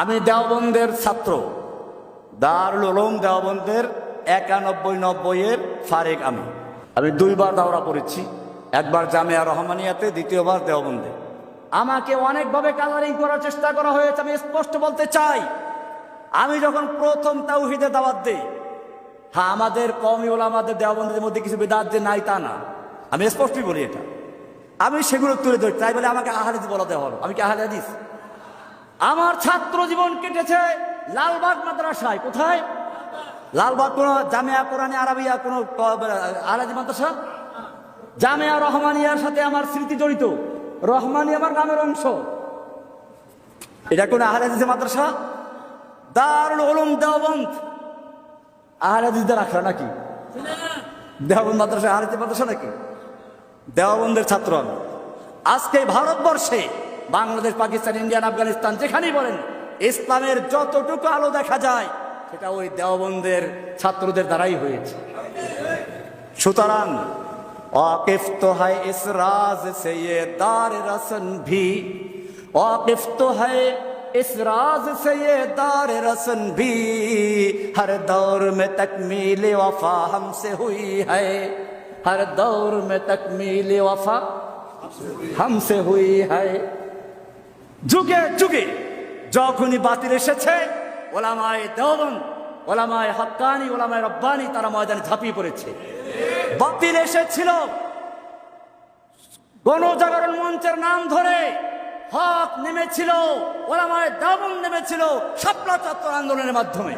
আমি দেওবন্দের ছাত্র। দারুল উলুম দেওবন্দের একানব্বই নব্বইয়ের ফারেক আমি। আমি দুইবার দাওরা পড়েছি, একবার জামিয়া রহমানিয়াতে, দ্বিতীয়বার দেওবন্দে। আমাকে অনেকভাবে কালারিং করার চেষ্টা করা হয়েছে, আমি স্পষ্ট বলতে চাই। আমি যখন প্রথম তাওহিদে দাওয়াত দেই হ্যাঁ আমাদের কমই হলো আমাদের দেওবন্দের মধ্যে কিছু বেদাত যে নাই তা না। আমি স্পষ্টই বলি এটা। আমি সেগুলো তুলে ধরি তাই বলে আমাকে আহাদিস বলাতে হলো আমি কি আহাদ হাদিস আমার ছাত্র জীবন কেটেছে লালবাগ মাদ্রাসায়। কোথায়? লালবাগ কোন জামিয়া কোরআনে আরবিয়া কোন আলাদি মাদ্রাসা? জামিয়া রহমানিয়ার সাথে আমার স্মৃতি জড়িত। রহমানি আমার নামের অংশ। এটা কোন আহলাদিসের মাদ্রাসা? দারুল উলুম দেওবন্দ। আহলাদিসদের রাখা নাকি? দেওবন্দ মাদ্রাসা আহলাদিস মাদ্রাসা নাকি? দেওবন্দের ছাত্র আমি। আজকে ভারতবর্ষে বাংলাদেশ পাকিস্তান ইন্ডিয়ান আফগানিস্তান যেখানেই বলেন ইসলামের যতটুকু আলো দেখা যায় সেটা ওই দেওবন্দের ছাত্রদের দ্বারাই হয়েছে সুতরাং वाकिफ तो है इस राज से ये दार रसन भी वाकिफ तो है इस राज से ये दार रसन भी हर दौर में तकमील वफा हमसे हुई है हर दौर में तकमील वफा हमसे हुई है যুগে যুগে যখনই বাতিল এসেছে, ওলামায় দেওবন ওলামায় হকানি ওলামায় রব্বানি, তারা ময়দানে ঝাঁপিয়ে পড়েছে। বাতিল এসেছিল গণজাগরণ মঞ্চের নাম ধরে হক নেমেছিল, ওলামায় দাবন নেমেছিল, শাপলা চত্বর আন্দোলনের মাধ্যমে।